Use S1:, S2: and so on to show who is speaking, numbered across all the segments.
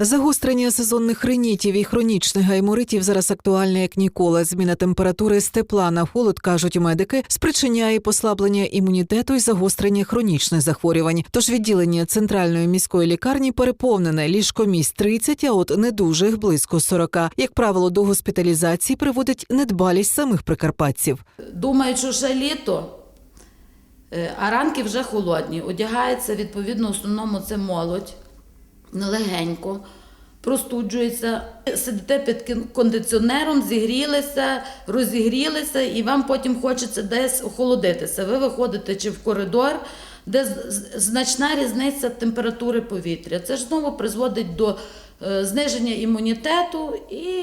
S1: Загострення сезонних ринітів і хронічних гайморитів зараз актуальне як ніколи. Зміна температури з тепла на холод, кажуть медики, спричиняє послаблення імунітету і загострення хронічних захворювань. Тож відділення центральної міської лікарні переповнене ліжкомість 30, а от недужих близько 40. Як правило, до госпіталізації приводить недбалість самих прикарпатців.
S2: Думають, що ще літо, е, а ранки вже холодні. Одягається, відповідно, в основному це молодь, нелегенько, простуджується. Сидите під кондиціонером, зігрілися, розігрілися, і вам потім хочеться десь охолодитися. Ви виходите чи в коридор, де значна різниця температури повітря. Це ж знову призводить до е, зниження імунітету і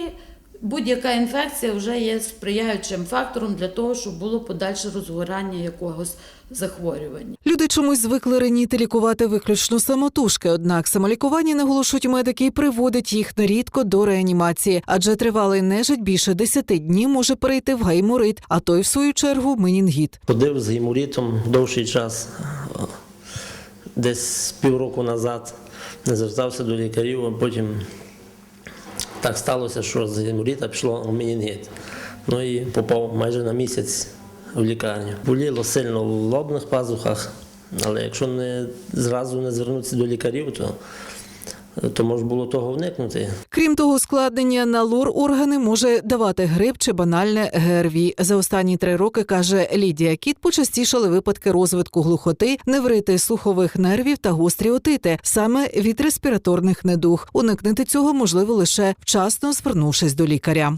S2: будь-яка інфекція вже є сприяючим фактором для того, щоб було подальше розгорання якогось захворювання.
S1: Люди чомусь звикли реніти лікувати виключно самотужки. Однак самолікування наголошують медики і приводить їх нерідко до реанімації, адже тривалий нежить більше 10 днів може перейти в гайморит, а той, в свою чергу, менінгіт.
S3: Ходив з геморітом довший час, десь півроку назад, не звертався до лікарів, а потім так сталося, що з геморіта пішло менінгіт. Ну і попав майже на місяць в лікарню. Боліло сильно в лобних пазухах, але якщо не зразу не звернутися до лікарів, то, то може було того уникнути.
S1: Крім того, складнення на лор органи може давати грип чи банальне ГРВІ. За останні три роки каже Лідія Кіт, почастішали випадки розвитку глухоти, неврити слухових нервів та гострі отити, саме від респіраторних недуг. Уникнути цього можливо лише вчасно звернувшись до лікаря.